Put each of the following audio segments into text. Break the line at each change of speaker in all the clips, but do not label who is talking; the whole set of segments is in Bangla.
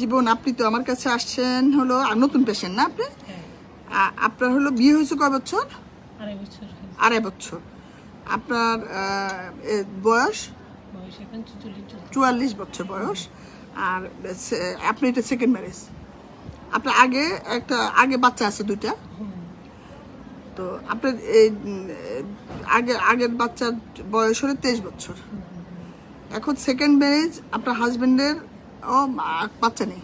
জীবন আপনি তো আমার কাছে আসছেন হলো আর নতুন পেশেন্ট না আপনি?
হ্যাঁ।
আপনার হলো বিয়ে হয়েছে কয় বছর?
আড়াই বছর
বছর। আপনার বয়স? চুয়াল্লিশ বছর বয়স। আর আপনি এটা সেকেন্ড ম্যারেজ আপনার আগে একটা আগে বাচ্চা আছে দুইটা? তো আপনার এই আগে আগের বাচ্চার বয়স হলো তেইশ বছর। এখন সেকেন্ড ম্যারেজ আপনার হাজবেন্ডের ও বাচ্চা নেই।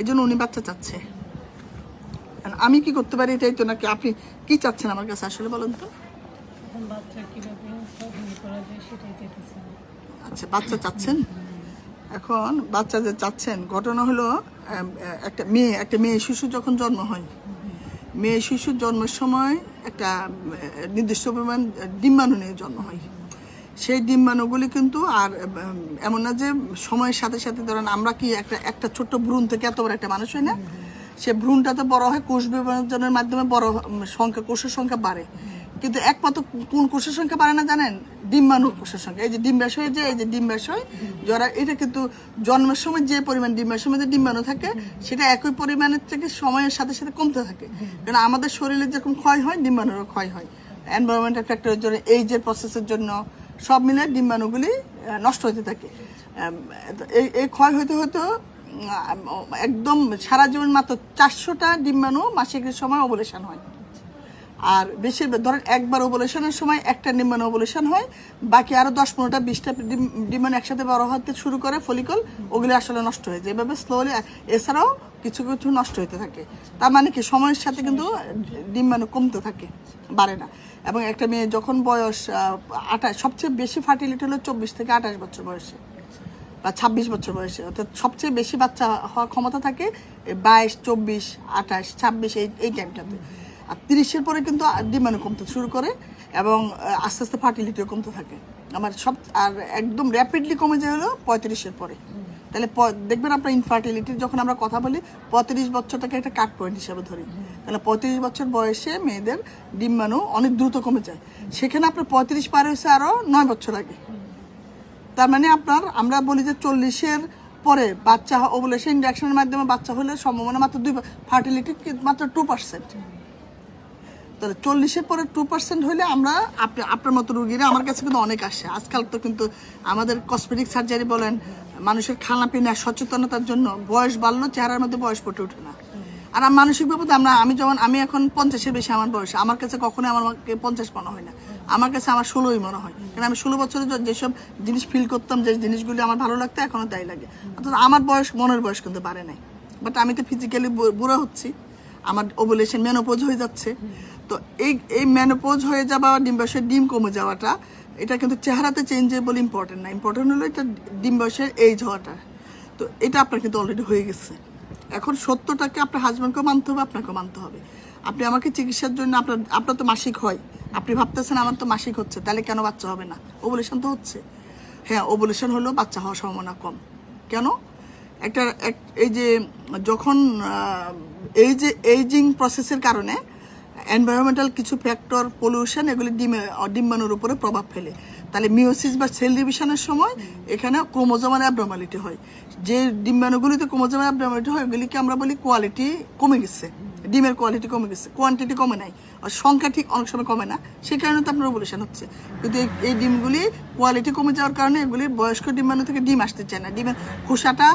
এই জন্য উনি বাচ্চা চাচ্ছে। আমি কি করতে পারি এটাই তো নাকি আপনি কি চাচ্ছেন আমার কাছে আসলে বলুন তো? আচ্ছা বাচ্চা চাচ্ছেন? এখন বাচ্চা যে চাচ্ছেন ঘটনা হলো একটা মেয়ে একটা মেয়ে শিশু যখন জন্ম হয় মেয়ে শিশুর জন্মের সময় একটা নির্দিষ্ট পরিমাণ ডিম্বাণু নিয়ে জন্ম হয়। সেই ডিম্বাণুগুলি কিন্তু আর এমন না যে সময়ের সাথে সাথে ধরেন আমরা কি একটা একটা ছোট্ট ভ্রূণ থেকে এত বড় একটা মানুষ হয় না? সে ভ্রূণটা তো বড় হয়, কোষ বিভাজনের মাধ্যমে বড় সংখ্যা, কোষের সংখ্যা বাড়ে। কিন্তু একমাত্র কোন কোষের সংখ্যা বাড়ে না জানেন? ডিম্বাণুর কোষের সংখ্যা। এই যে ডিম্বাশয় যে এই যে ডিম্বাশয় যারা এটা কিন্তু জন্মের সময় যে পরিমাণ ডিম্বাশয়ের মধ্যে ডিম্বাণু থাকে, সেটা একই পরিমাণের থেকে সময়ের সাথে সাথে কমতে থাকে। কারণ আমাদের শরীরে যেরকম ক্ষয় হয়, ডিম্বাণুরও ক্ষয় হয়। এনভায়রনমেন্টাল ফ্যাক্টরের জন্য এইজের প্রসেসের জন্য সব মিলে ডিম্বাণুগুলি নষ্ট হতে থাকে। এই ক্ষয় হতে হতে একদম সারা জীবন মাত্র চারশোটা ডিম্বাণু মাসিকের সময় অবলেশন হয়। আর বেশিরভাগ ধরেন একবার ওভুলেশনের সময় একটা ডিম্বাণু ওভুলেশন হয়, বাকি আরও দশ পনেরোটা, বিশটা ডিম- ডিম্বাণু একসাথে বড় হতে শুরু করে ফলিকল ওগুলি আসলে নষ্ট হয়ে যায়। এভাবে স্লোলি এছাড়াও কিছু কিছু নষ্ট হতে থাকে। তার মানে কি? সময়ের সাথে কিন্তু ডিম্বাণু কমতে থাকে, বাড়ে না। এবং একটা মেয়ে যখন বয়স আঠাশ, সবচেয়ে বেশি ফার্টিলিটি হলো চব্বিশ থেকে আঠাশ বছর বয়সে বা ছাব্বিশ বছর বয়সে। অর্থাৎ সবচেয়ে বেশি বাচ্চা হওয়ার ক্ষমতা থাকে বাইশ, চব্বিশ, আঠাশ, ছাব্বিশ এই এই টাইমটাতে আর তিরিশের পরে কিন্তু ডিমান্ড কমতে শুরু করে এবং আস্তে আস্তে ফার্টিলিটিও কমতে থাকে। আমার সব, আর একদম র্যাপিডলি কমে যায় হলো পঁয়ত্রিশের পরে। তাহলে দেখবেন আপনার ইনফার্টিলিটির যখন আমরা কথা বলি, পঁয়ত্রিশ বছরটাকে একটা কাট পয়েন্ট হিসাবে ধরি। তাহলে পঁয়ত্রিশ বছর বয়সে মেয়েদের ডিম্বাণু অনেক দ্রুত কমে যায়। সেখানে আপনার পঁয়ত্রিশ পার হয়েছে আরও নয় বছর আগে। তার মানে আপনার, আমরা বলি যে চল্লিশের পরে বাচ্চা ওভুলেশন ইন্ডাকশনের মাধ্যমে বাচ্চা হলে সম্ভাবনা মাত্র দুই ফার্টিলিটি মাত্র টু পার্সেন্ট তাহলে চল্লিশের পরে টু পার্সেন্ট হলে আমরা আপনি, আপনার মতো রুগীরা আমার কাছে কিন্তু অনেক আসে। আজকাল তো কিন্তু আমাদের কসমেটিক সার্জারি বলেন, মানুষের খানাপিনা সচেতনতার জন্য বয়স বাড়লো চেহারার মধ্যে বয়স ফুটে ওঠে না। আর আমি মানসিক ব্যাপারে আমরা, আমি যেমন, আমি এখন পঞ্চাশের বেশি আমার বয়স, আমার কাছে কখনোই আমাকে পঞ্চাশ মনে হয় না। আমার কাছে আমার ষোলোই মনে হয়। কারণ আমি ষোলো বছরে যেসব জিনিস ফিল করতাম, যে জিনিসগুলি আমার ভালো লাগতো, এখনও তাই লাগে। অর্থাৎ আমার বয়স, মনের বয়স কিন্তু বাড়ে নাই। বাট আমি তো ফিজিক্যালি বুড়ো হচ্ছি। আমার ওভুলেশন মেনোপোজ হয়ে যাচ্ছে। তো এই এই মেনোপোজ হয়ে যাওয়া ডিম্বাশয়ের ডিম কমে যাওয়াটা, এটা কিন্তু চেহারাতে চেঞ্জের বলে ইম্পর্টেন্ট না। ইম্পর্টেন্ট হলো এটা ডিম্বাশয়ের এইজ হওয়াটা। তো এটা আপনার কিন্তু অলরেডি হয়ে গেছে। এখন সত্যটাকে আপনার হাজব্যান্ডকেও মানতে হবে, আপনাকেও মানতে হবে। আপনি আমাকে চিকিৎসার জন্য, আপনার আপনার তো মাসিক হয়। আপনি ভাবতেছেন আমার তো মাসিক হচ্ছে, তাহলে কেন বাচ্চা হবে না? ওভুলেশন তো হচ্ছে। হ্যাঁ ওভুলেশন হলেও বাচ্চা হওয়ার সম্ভাবনা কম। কেন? একটা, এক- এই যে যখন এই যে এইজিং প্রসেসের কারণে এনভায়রনমেন্টাল কিছু ফ্যাক্টর পলিউশন এগুলি ডিমে, ডিম্বাণুর উপরে প্রভাব ফেলে। তাহলে মিওসিস বা সেল ডিভিশনের সময় এখানে ক্রোমোজমান অ্যাবনর্মালিটি হয়। যে ডিম্বাণুগুলিতে ক্রোমোজমান অ্যাবনর্মালিটি হয় ওগুলিকে আমরা বলি কোয়ালিটি কমে গেছে। ডিমের কোয়ালিটি কমে গেছে কোয়ান্টিটি কমে নাই, আর সংখ্যা ঠিক অনেক সময় কমে না সেই কারণে তো আপনার ওভুলেশন হচ্ছে। কিন্তু এই- ডিমগুলি কোয়ালিটি কমে যাওয়ার কারণে এগুলি বয়স্ক ডিম্বাণু থেকে ডিম আসতে চায় না। ডিমের খোসাটা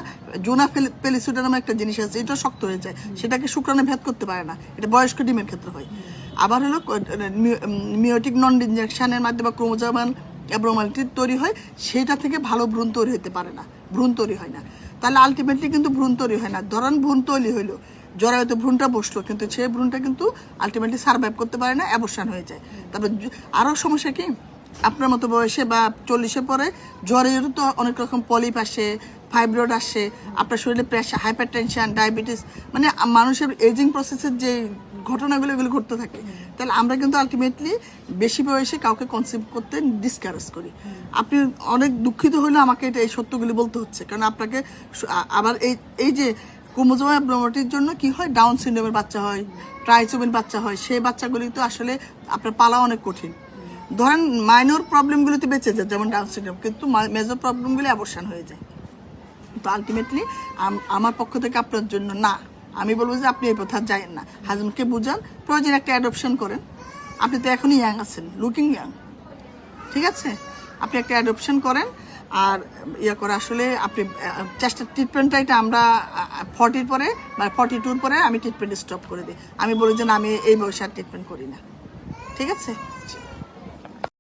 জোনা পেলিসুটা নামে একটা জিনিস আছে এটা শক্ত হয়ে যায়, সেটাকে শুক্রাণু ভেদ করতে পারে না, এটা বয়স্ক ডিমের ক্ষেত্রে হয়। আবার হলো মিওটিক নন ইঞ্জেকশনের মাধ্যমে ক্রোমোজোমাল অ্যাব্রোমালিটি তৈরি হয়, সেটা থেকে ভালো ভ্রূণ তৈরি হতে পারে না, ভ্রূণ তৈরি হয় না। তাহলে আলটিমেটলি কিন্তু ভ্রূণ তৈরি হয় না। ধরেন ভ্রূণ তৈরি হইল জরায়ুতে ভ্রূণটা বসল, কিন্তু সেই ভ্রূণটা কিন্তু আলটিমেটলি সার্ভাইভ করতে পারে না অ্যাবর্শন হয়ে যায়। তারপর আরও সমস্যা কি? আপনার মতো বয়সে বা চল্লিশের পরে জ্বরেরও তো অনেক রকম পলিপ আসে ফাইব্রয়েড আসে, আপনার শরীরে প্রেশার হাইপার টেনশন ডায়াবেটিস মানে মানুষের এজিং প্রসেসের যে ঘটনাগুলো, এগুলো ঘটতে থাকে। তাহলে আমরা কিন্তু আলটিমেটলি বেশি বয়সে কাউকে কনসিভ করতে ডিসকারেজ করি। আপনি অনেক দুঃখিত হলে আমাকে এটা এই সত্যগুলি বলতে হচ্ছে, কারণ আপনাকে আবার এই এই যে ক্রোমোজোমা ব্রমটির জন্য কি হয়? ডাউন সিন্ড্রোমের বাচ্চা হয় ট্রাইসোমের বাচ্চা হয়। সেই বাচ্চাগুলি তো আসলে আপনার পালা অনেক কঠিন। ধরেন মাইনর প্রবলেমগুলিতে বেঁচে যায়, যেমন ডাউন সিন্ড্রোম কিন্তু মেজর প্রবলেমগুলি অবসান হয়ে যায়। কিন্তু আলটিমেটলি আমার পক্ষ থেকে আপনার জন্য না। আমি বলব যে আপনি এই আর যায়েন না। হাজবেন্ডকে বুঝান, প্রয়োজন একটা অ্যাডপশন করেন। আপনি তো এখনই ইয়াং আছেন লুকিং ইয়াং ঠিক আছে? আপনি একটা অ্যাডপশন করেন আর ইয়ে করে আসলে আপনি চেষ্টা ট্রিটমেন্টটা এটা আমরা ফর্টির পরে বা ফর্টি টুর পরে আমি ট্রিটমেন্ট স্টপ করে দিই। আমি বলি যে না, আমি এই বয়সে আর ট্রিটমেন্ট করি না। ঠিক আছে?